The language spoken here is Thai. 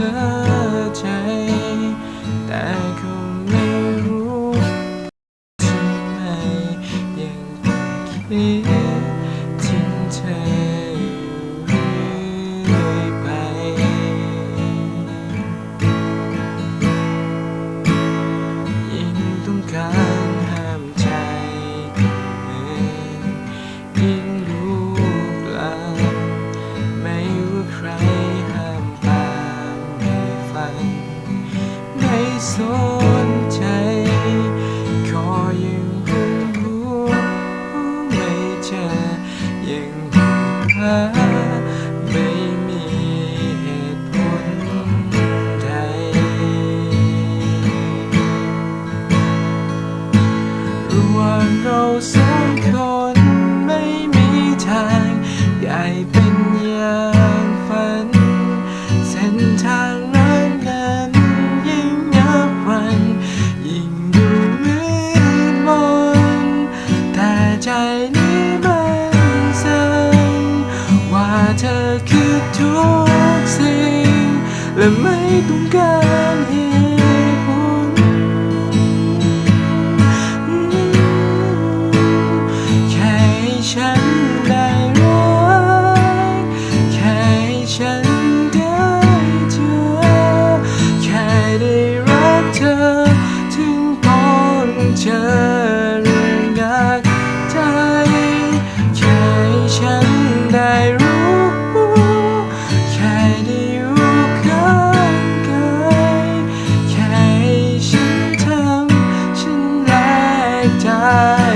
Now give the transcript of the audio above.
ลอใจ แต่ก็ไม่รู้ทำไมยังคิดถึงเธอยู่เรื่อยไป ยิ่งต้องการห้ามใจเธอยิ่งรู้กลับไม่ว่าใคร สนใจ ขอยังคงรู้ไม่เจอยังหาไม่มีเหตุผลใด ระหว่างเราสองคนไม่มีทางได้เป็นอย่าง คือทุกสิ่ง และไม่ต้องการเหตุผลแค่ให้ฉันได้รักแค่ให้ฉันได้เจอ แค่ได้รักเธอ ถึงตอนเจอ mar.